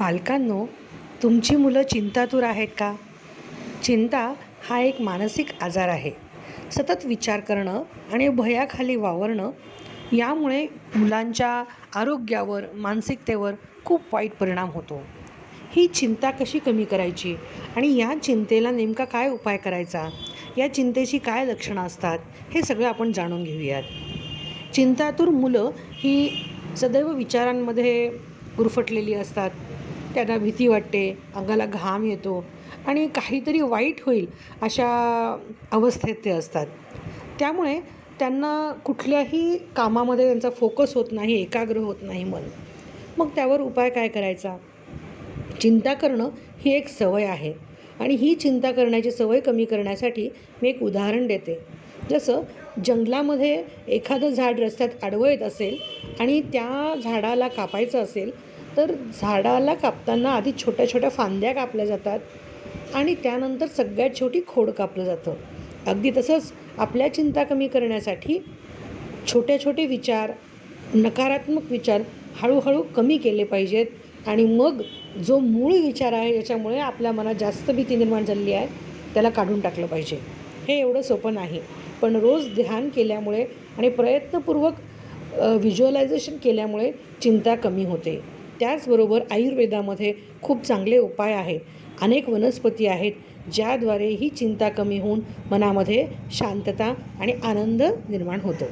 पालकांनो तुमची मुलं चिंतातूर आहेत का? चिंता हा एक मानसिक आजार आहे. सतत विचार करणं आणि भयाखाली वावरणं यामुळे मुलांच्या आरोग्यावर मानसिकतेवर खूप वाईट परिणाम होतो. ही चिंता कशी कमी करायची आणि या चिंतेला नेमका काय उपाय करायचा? या चिंतेची काय लक्षणं असतात? हे सगळं आपण जाणून घेऊयात. चिंतातूर मुलं ही सदैव विचारांमध्ये गुरफटलेली असतात. त्यांना भीती वाटते अंगाला घाम येतो आणि काहीतरी वाईट होईल अशा अवस्थेत ते असतात. त्यामुळे त्यांना कुठल्याही कामामध्ये त्यांचा फोकस होत नाही एकाग्र होत नाही मन. मग त्यावर उपाय काय करायचा? चिंता करणं ही एक सवय आहे आणि ही चिंता करण्याची सवय कमी करण्यासाठी मी एक उदाहरण देते. जसं जंगलामध्ये एखादं झाड रस्त्यात आडवं येत असेल आणि त्या झाडाला कापायचं असेल तर झाडाला कापताना आधी छोट्या छोट्या फांद्या कापल्या जातात आणि त्यानंतर सगळ्यात छोटी खोड कापलं जातं. अगदी तसंच आपल्या चिंता कमी करण्यासाठी छोटे छोटे विचार नकारात्मक विचार हळूहळू कमी केले पाहिजेत आणि मग जो मूळ विचार आहे ज्याच्यामुळे आपल्या मनात जास्त भीती निर्माण झालेली आहे त्याला काढून टाकलं पाहिजे. हे एवढं सोपं नाही. पण रोज ध्यान केल्यामुळे आणि प्रयत्नपूर्वक व्हिज्युअलायझेशन केल्यामुळे चिंता कमी होते. त्याचबरोबर आयुर्वेदामध्ये खूप चांगले उपाय आहेत. अनेक वनस्पती आहेत ज्याद्वारे ही चिंता कमी होऊन मनामध्ये शांतता आणि आनंद निर्माण होतो.